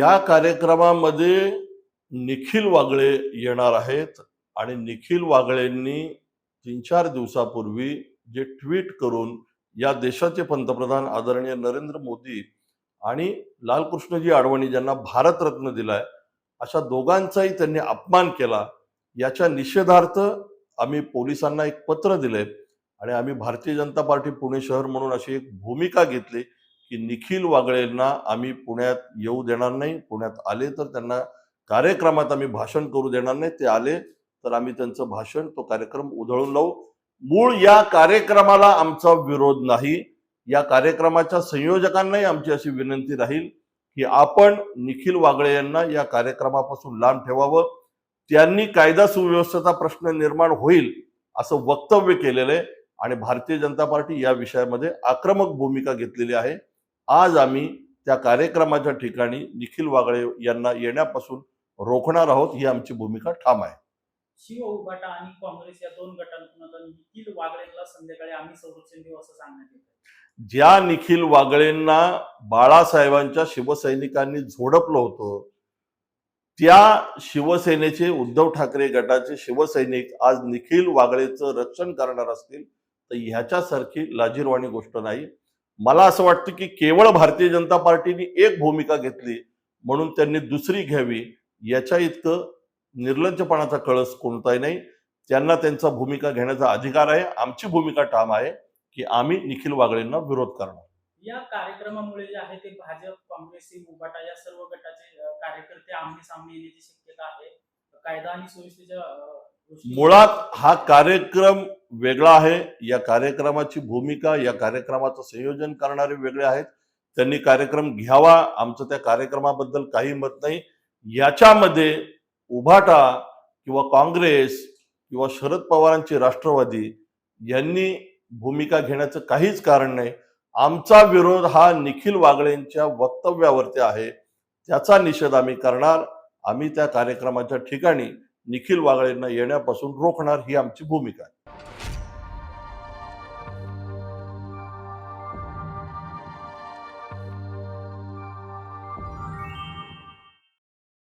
या कार्यक्रमामध्ये निखिल वागळे येणार आहेत आणि निखिल वागळेंनी तीन चार दिवसापूर्वी जे ट्विट करून या देशाचे पंतप्रधान आदरणीय नरेंद्र मोदी आणि लालकृष्णजी आडवाणी ज्यांना भारतरत्न दिलाय अशा दोघांचाही त्यांनी अपमान केला. याच्या निषेधार्थ आम्ही पोलिसांना एक पत्र दिले आणि आम्ही भारतीय जनता पार्टी पुणे शहर म्हणून अशी एक भूमिका घेतली. की निखिल वागळेंना आम्ही पुण्यात येऊ देणार नाही. पुण्यात आले तर त्यांना कार्यक्रमात आम्ही भाषण करू देणार नाही. ते आले तर आम्ही त्यांचं भाषण तो कार्यक्रम उधळून लावू. मूळ या कार्यक्रमाला आमचा विरोध नाही. या कार्यक्रमाच्या संयोजकांनाही आमची अशी विनंती राहील की आपण निखिल वागळे यांना या कार्यक्रमापासून लांब ठेवावं. त्यांनी कायदा सुव्यवस्थेचा प्रश्न निर्माण होईल असं वक्तव्य केलेलं आहे आणि भारतीय जनता पार्टी या विषयामध्ये आक्रमक भूमिका घेतलेली आहे. आज आम्ही त्या कार्यक्रमाच्या ठिकाणी निखिल वागळे यांना येण्यापासून रोखणार आहोत ही आमची भूमिका ठाम आहे. शिव उभाटा आणि काँग्रेस या दोन गटांतून आता निखिल वागळेंना संध्याकाळी आम्ही संरक्षण देऊ असं सांगण्यात येत ज्या निखिल वागळेंना बाळासाहेबांच्या शिवसैनिकांनी झोडपलं होतं त्या शिवसेनेचे उद्धव ठाकरे गटाचे शिवसैनिक आज निखिल वागळेचं रक्षण करणार असतील तर ह्याच्यासारखी लाजीरवाणी गोष्ट नाही. मला असं वाटतं की केवळ भारतीय जनता पार्टीने एक भूमिका घेतली म्हणून त्यांनी दुसरी घ्यावी याच्या इतकं निर्लज्जपणाचा कळस कोणताही नाही. त्यांना त्यांचा भूमिका घेण्याचा अधिकार आहे. आमची भूमिका ठाम आहे की आम्ही निखिल वागळेंना विरोध करणार. या कार्यक्रमामुळे जे आहे ते भाजप काँग्रेस उभाटा या सर्व गटाचे कार्यकर्ते आमने सामने येण्याची शक्यता आहे. कायदा आणि सुव्यवस्थेच्या मुळात हा कार्यक्रम वेगळा आहे. या कार्यक्रमाची भूमिका या कार्यक्रमाचं संयोजन करणारे वेगळे आहेत. त्यांनी कार्यक्रम घ्यावा. आमचं त्या कार्यक्रमाबद्दल काही मत नाही. याच्यामध्ये उभाटा किंवा काँग्रेस किंवा शरद पवारांची राष्ट्रवादी यांनी भूमिका घेण्याचं काहीच कारण नाही. आमचा विरोध हा निखिल वागळेंच्या वक्तव्यावरती आहे. त्याचा निषेध आम्ही करणार. आम्ही त्या कार्यक्रमाच्या ठिकाणी निखिल वागळेंना येण्यापासून रोखणार ही आमची भूमिका आहे.